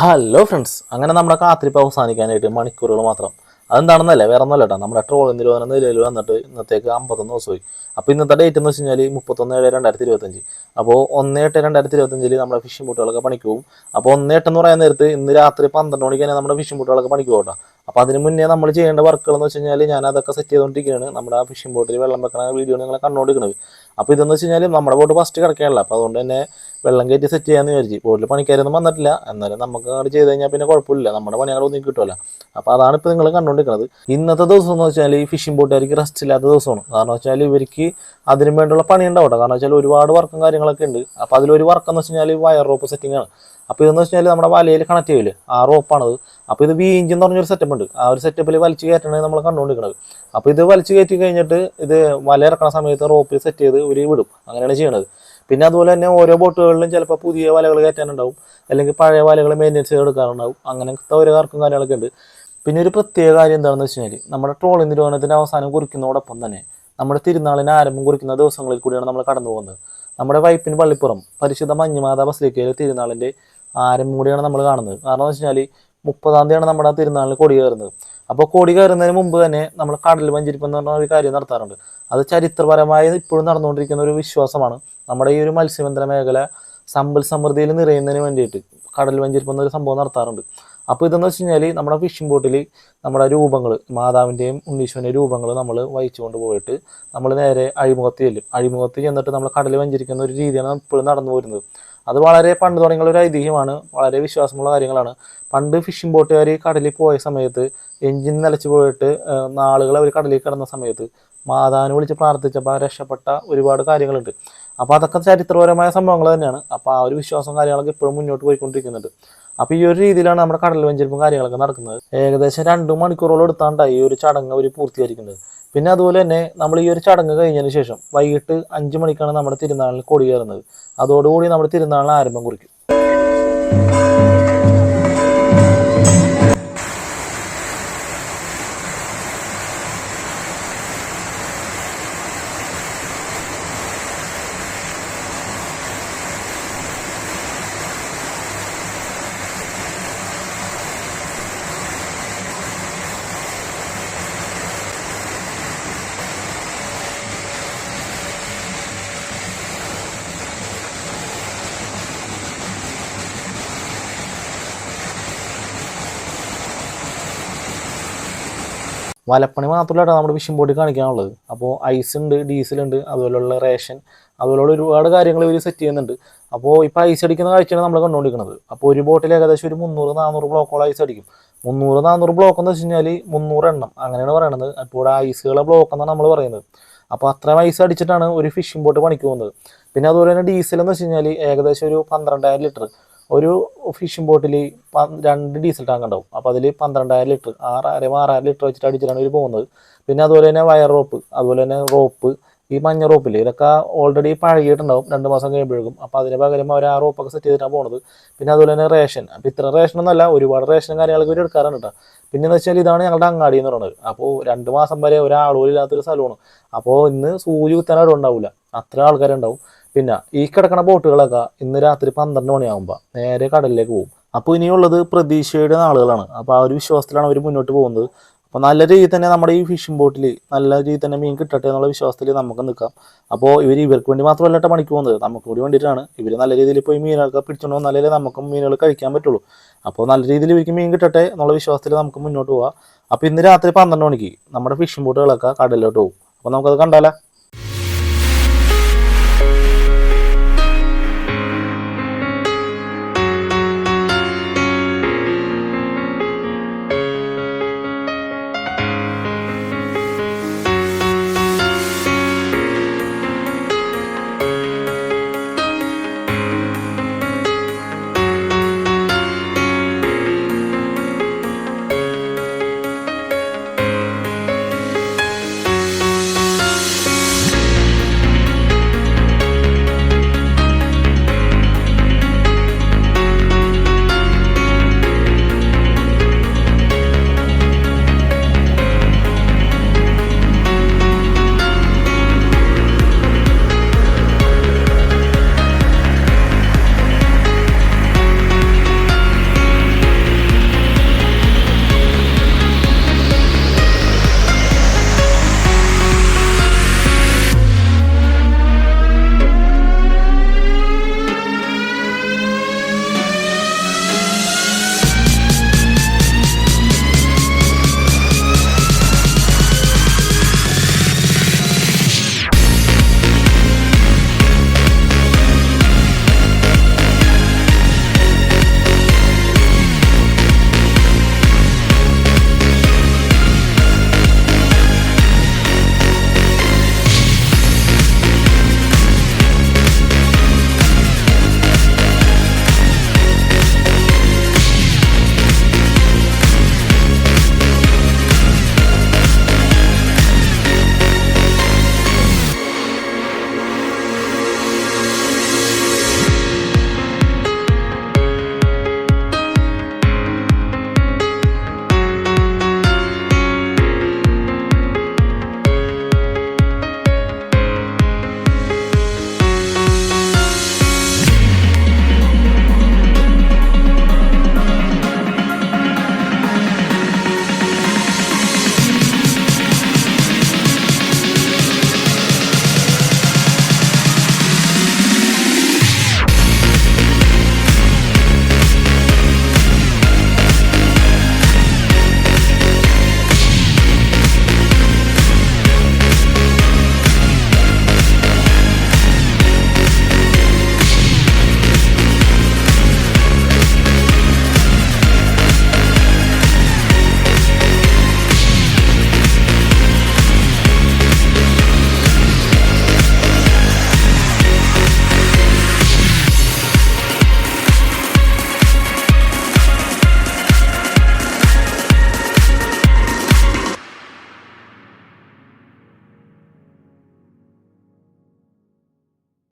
Hello friends അങ്ങനെ നമ്മുടെ കാത്തിരിപ്പ് അവസാനിക്കാനായിട്ട് മണിക്കൂറുകൾ മാത്രം. അതെന്താണെന്നല്ലേ? വേറെ ഒന്നല്ല കേട്ടോ നമ്മുടെ ട്രോൾ നിരോധന നിലയിൽ വന്നിട്ട് ഇന്നത്തേക്ക് അമ്പത്തൊന്ന് ദിവസമായി. അപ്പോൾ ഇന്നത്തെ ഡേറ്റ് എന്ന് വെച്ച് കഴിഞ്ഞാൽ മുപ്പത്തൊന്ന് ഏഴ് രണ്ടായിരത്തി ഇരുപത്തഞ്ച് അപ്പോൾ ഒന്ന് എട്ട് രണ്ടായിരത്തി ഇരുപത്തഞ്ചിൽ നമ്മുടെ ഫിഷിംഗ് ബോട്ടുകളൊക്കെ പണിക്ക് പോകും അപ്പോൾ ഒന്ന് എട്ടെന്ന് പറയാൻ നേരത്ത് ഇന്ന് രാത്രി പന്ത്രണ്ട് മണിക്ക് തന്നെ നമ്മുടെ ഫിഷിംഗ് ബോട്ടുകളൊക്കെ പണിക്ക് പോകട്ടോ. അപ്പോൾ അതിന് മുന്നേ നമ്മൾ ചെയ്യേണ്ട വർക്കുകൾ എന്ന് വെച്ച് കഴിഞ്ഞാൽ ഞാൻ അതൊക്കെ സെറ്റ് ചെയ്തുകൊണ്ടിരിക്കുകയാണ് നമ്മുടെ ആ ഫിഷിംഗ് ബോട്ടിൽ വെള്ളം വെക്കണ വീഡിയോ നിങ്ങൾ കണ്ടുകൊണ്ടിരിക്കുന്നത് അപ്പോൾ ഇതെന്ന് വെച്ച് കഴിഞ്ഞാൽ നമ്മുടെ ബോട്ട് ഫസ്റ്റ് കിടക്കാനല്ല അപ്പോൾ അതുകൊണ്ട് തന്നെ വെള്ളം കയറ്റി സെറ്റ് ചെയ്യാമെന്ന് വിചാരിച്ചു. ബോട്ടിൽ പണിക്കാരൊന്നും വന്നിട്ടില്ല. എന്നാലും നമുക്ക് അങ്ങോട്ട് ചെയ്ത് കഴിഞ്ഞാൽ പിന്നെ കുഴപ്പമില്ല. നമ്മുടെ പണി അങ്ങോട്ട് ഒന്നും കിട്ടുമല്ലോ അപ്പോൾ അതാണ് ഇപ്പോൾ നിങ്ങൾ കണ്ടുകൊണ്ടിരിക്കുന്നത് ഇന്നത്തെ ദിവസം എന്ന് വെച്ചാൽ ഈ ഫിഷിംഗ് ബോട്ടുകാർക്ക് റെസ്റ്റ് ഇല്ലാത്ത ദിവസമാണ്. കാരണം വെച്ചാൽ ഇവർക്ക് അതിന് വേണ്ടിയുള്ള പണി ഉണ്ടാവട്ടെ. കാരണം വെച്ചാൽ ഒരുപാട് വർക്കും കാര്യങ്ങളൊക്കെ ഉണ്ട്. അപ്പോൾ അതിലൊരു വർക്ക് എന്ന് വെച്ച് കഴിഞ്ഞാൽ വയർ റോപ്പ് സെറ്റിംഗ് ആണ്. അപ്പോൾ ഇതെന്ന് വെച്ച് കഴിഞ്ഞാൽ നമ്മുടെ വലയിൽ കണക്ട് ചെയ്യില്ലേ ആ റോപ്പാണത് അപ്പോൾ ഇത് വീഞ്ച് എന്ന് പറഞ്ഞൊരു സെറ്റപ്പ് ഉണ്ട്. ആ ഒരു സെറ്റപ്പിൽ വലിച്ചു കയറ്റണേ നമ്മൾ കണ്ടുകൊണ്ടിരിക്കുന്നത് അപ്പോൾ ഇത് വലിച്ചു കയറ്റി കഴിഞ്ഞിട്ട് ഇത് വല ഇറക്കണ സമയത്ത് റോപ്പിൽ സെറ്റ് ചെയ്ത് ഒരു വിടും. അങ്ങനെയാണ് ചെയ്യണത്. പിന്നെ അതുപോലെ തന്നെ ഓരോ ബോട്ടുകളിലും ചിലപ്പോൾ പുതിയ വലകൾ കയറ്റാനുണ്ടാവും. അല്ലെങ്കിൽ പഴയ വലകൾ മെയിന്റെനൻസ് എടുക്കാറുണ്ടാവും അങ്ങനത്തെ ഓരോ വർക്കും കാര്യങ്ങളൊക്കെ ഉണ്ട്. പിന്നെ ഒരു പ്രത്യേക കാര്യം എന്താണെന്ന് വെച്ച് കഴിഞ്ഞാൽ നമ്മുടെ ട്രോളിംഗ് നിരോധനത്തിന്റെ അവസാനം കുറിക്കുന്നതോടൊപ്പം തന്നെ നമ്മുടെ തിരുനാളിന് ആരംഭം കുറിക്കുന്ന ദിവസങ്ങളിൽ കൂടിയാണ് നമ്മൾ കടന്നു പോകുന്നത്. നമ്മുടെ വൈപ്പിൻ പള്ളിപ്പുറം പരിശുദ്ധ മഞ്ഞുമാതാ ബസ്ലിക്കയിലെ തിരുനാളിന്റെ ആരംഭം കൂടിയാണ് നമ്മൾ കാണുന്നത്. കാരണം എന്ന് വെച്ച് കഴിഞ്ഞാൽ മുപ്പതാം തീയതിയാണ് നമ്മുടെ തിരുനാളിന് കൊടി കയറുന്നത് അപ്പോൾ കോടി കയറുന്നതിന് മുമ്പ് തന്നെ നമ്മൾ കടൽ വഞ്ചിരിപ്പ് എന്ന് പറഞ്ഞ ഒരു കാര്യം നടത്താറുണ്ട്. അത് ചരിത്രപരമായി ഇപ്പോഴും നടന്നുകൊണ്ടിരിക്കുന്ന ഒരു വിശ്വാസമാണ്. നമ്മുടെ ഈ ഒരു മത്സ്യബന്ധന മേഖല സമ്പൽ സമൃദ്ധിയിൽ നിറയുന്നതിന് വേണ്ടിയിട്ട് കടൽ വഞ്ചിരിപ്പ് എന്നൊരു സംഭവം നടത്താറുണ്ട്. അപ്പോൾ ഇതെന്ന് വെച്ച് കഴിഞ്ഞാൽ നമ്മുടെ ഫിഷിംഗ് ബോട്ടിൽ നമ്മുടെ രൂപങ്ങൾ മാതാവിന്റെയും ഉണ്ണീശ്വരന്റെ രൂപങ്ങൾ നമ്മൾ വഹിച്ചുകൊണ്ട് പോയിട്ട് നമ്മൾ നേരെ അഴിമുഖത്ത് ചെല്ലും. അഴിമുഖത്ത് ചെന്നിട്ട് നമ്മൾ കടൽ വഞ്ചിരിക്കുന്ന ഒരു രീതിയാണ് ഇപ്പോഴും നടന്നു വരുന്നത്. അത് വളരെ പണ്ട് തുടങ്ങിയുള്ള ഒരു ഐതിഹ്യമാണ്. വളരെ വിശ്വാസമുള്ള കാര്യങ്ങളാണ്. പണ്ട് ഫിഷിംഗ് ബോട്ടുകാർ കടലിൽ പോയ സമയത്ത് എഞ്ചിൻ നിലച്ച് പോയിട്ട് നാളുകൾ അവർ കടലിൽ കിടന്ന സമയത്ത് മാതാവിനെ വിളിച്ച് പ്രാർത്ഥിച്ചപ്പോൾ രക്ഷപ്പെട്ട ഒരുപാട് കാര്യങ്ങളുണ്ട്. അപ്പോൾ അതൊക്കെ ചരിത്രപരമായ സംഭവങ്ങൾ തന്നെയാണ്. അപ്പോൾ ആ ഒരു വിശ്വാസവും കാര്യങ്ങളൊക്കെ ഇപ്പോഴും മുന്നോട്ട് പോയിക്കൊണ്ടിരിക്കുന്നുണ്ട്. അപ്പോൾ ഈ ഒരു രീതിയിലാണ് നമ്മുടെ കടൽ വെഞ്ചരിപ്പും കാര്യങ്ങളൊക്കെ നടക്കുന്നത്. ഏകദേശം രണ്ട് മണിക്കൂറോളം എടുത്താണ്ടായി ഈ ഒരു ചടങ്ങ് അവർ പൂർത്തീകരിക്കുന്നത്. പിന്നെ അതുപോലെ തന്നെ നമ്മൾ ഈ ഒരു ചടങ്ങ് കഴിഞ്ഞതിന് ശേഷം വൈകിട്ട് അഞ്ച് മണിക്കാണ് നമ്മുടെ തിരുനാളിന് കൊടി കയറുന്നത് അതോടുകൂടി നമ്മുടെ തിരുനാളിന് ആരംഭം കുറിക്കും. വലപ്പണി മാത്രമല്ല നമ്മുടെ ഫിഷിംഗ് ബോർഡിൽ കാണിക്കാനുള്ളത്. അപ്പോൾ ഐസ് ഉണ്ട് ഡീസൽ ഉണ്ട് അതുപോലുള്ള റേഷൻ അതുപോലുള്ള ഒരുപാട് കാര്യങ്ങൾ ഇവർ സെറ്റ് ചെയ്യുന്നുണ്ട്. അപ്പോൾ ഇപ്പോൾ ഐസ് അടിക്കുന്ന കാഴ്ചയാണ് നമ്മൾ കണ്ടുകൊണ്ടിരിക്കുന്നത്. അപ്പോൾ ഒരു ബോട്ടിൽ ഏകദേശം ഒരു മുന്നൂറ് നാനൂറ് ബ്ലോക്കോളം ഐസ് അടിക്കും. മുന്നൂറ് നാനൂറ് ബ്ലോക്ക് എന്ന് വെച്ച് കഴിഞ്ഞാൽ മുന്നൂറ് എണ്ണം. അങ്ങനെയാണ് പറയണത്. അപ്പോൾ ഐസുകളെ ബ്ലോക്ക് എന്നാണ് നമ്മൾ പറയുന്നത്. അപ്പോൾ അത്രയും ഐസ് അടിച്ചിട്ടാണ് ഒരു ഫിഷിംഗ് ബോട്ട് പണിക്ക് പോകുന്നത്. പിന്നെ അതുപോലെ തന്നെ ഡീസൽ എന്ന് വെച്ച് കഴിഞ്ഞാൽ ഏകദേശം ഒരു പന്ത്രണ്ടായിരം ലിറ്റർ ഒരു ഫിഷിംഗ് ബോട്ടിൽ രണ്ട് ഡീസൽ ടാങ്ക് ഉണ്ടാവും അപ്പോൾ അതിൽ പന്ത്രണ്ടായിരം ലിറ്റർ ആറായിരം ആറായിരം ലിറ്റർ വെച്ചിട്ട് അടിച്ചിട്ടാണ് ഇവർ പോകുന്നത്. പിന്നെ അതുപോലെ തന്നെ വയർ റോപ്പ് അതുപോലെ തന്നെ റോപ്പ് ഈ മഞ്ഞ റോപ്പില്ലേ ഇതൊക്കെ ഓൾറെഡി പഴകിയിട്ടുണ്ടാവും രണ്ട് മാസം കഴിയുമ്പോഴേക്കും. അപ്പോൾ അതിന് പകരം അവർ ആ റോപ്പൊക്കെ സെറ്റ് ചെയ്തിട്ടാണ് പോകുന്നത് പിന്നെ അതുപോലെ തന്നെ റേഷൻ അപ്പോൾ ഇത്ര റേഷനൊന്നുമല്ല ഒരുപാട് റേഷനും കാര്യങ്ങളൊക്കെ ഇവർ എടുക്കാറുണ്ട് കേട്ടോ പിന്നെ എന്ന് വെച്ചാൽ ഇതാണ് ഞങ്ങളുടെ അങ്ങാടി എന്ന് പറയുന്നത് അപ്പോൾ രണ്ട് മാസം വരെ ഒരാളും ഇല്ലാത്തൊരു സ്ഥലമാണ്. അപ്പോൾ ഇന്ന് സൂര്യ കുത്താൻ അവിടെ ഉണ്ടാവില്ല അത്ര ആൾക്കാരുണ്ടാവും. പിന്നെ ഈ കിടക്കണ ബോട്ടുകളൊക്കെ ഇന്ന് രാത്രി പന്ത്രണ്ട് മണിയാകുമ്പോൾ നേരെ കടലിലേക്ക് പോകും. അപ്പോൾ ഇനിയുള്ളത് പ്രതീക്ഷയുടെ നാളുകളാണ്. അപ്പോൾ ആ ഒരു വിശ്വാസത്തിലാണ് അവർ മുന്നോട്ട് പോകുന്നത്. അപ്പോൾ നല്ല രീതിയിൽ തന്നെ നമ്മുടെ ഈ ഫിഷിംഗ് ബോട്ടിൽ നല്ല രീതിയിൽ തന്നെ മീൻ കിട്ടട്ടെ എന്നുള്ള വിശ്വാസത്തിൽ നമുക്ക് നിൽക്കാം. അപ്പോൾ ഇവർ ഇവർക്ക് വേണ്ടി മാത്രമല്ല കേട്ടോ പണിക്ക് പോകുന്നത്. നമുക്ക് കൂടി വേണ്ടിയിട്ടാണ്. ഇവർ നല്ല രീതിയിൽ പോയി മീനുകളൊക്കെ പിടിച്ചുകൊണ്ട് വന്നാലേ നമുക്കും മീനുകൾ കഴിക്കാൻ പറ്റുള്ളൂ. അപ്പോൾ നല്ല രീതിയിൽ ഇവർക്ക് മീൻ കിട്ടട്ടെ എന്നുള്ള വിശ്വാസത്തിൽ നമുക്ക് മുന്നോട്ട് പോവാം. അപ്പോൾ ഇന്ന് രാത്രി പന്ത്രണ്ട് മണിക്ക് നമ്മുടെ ഫിഷിംഗ് ബോട്ടുകളൊക്കെ കടലിലോട്ട് പോകും. അപ്പോൾ നമുക്കത് കണ്ടാലോ?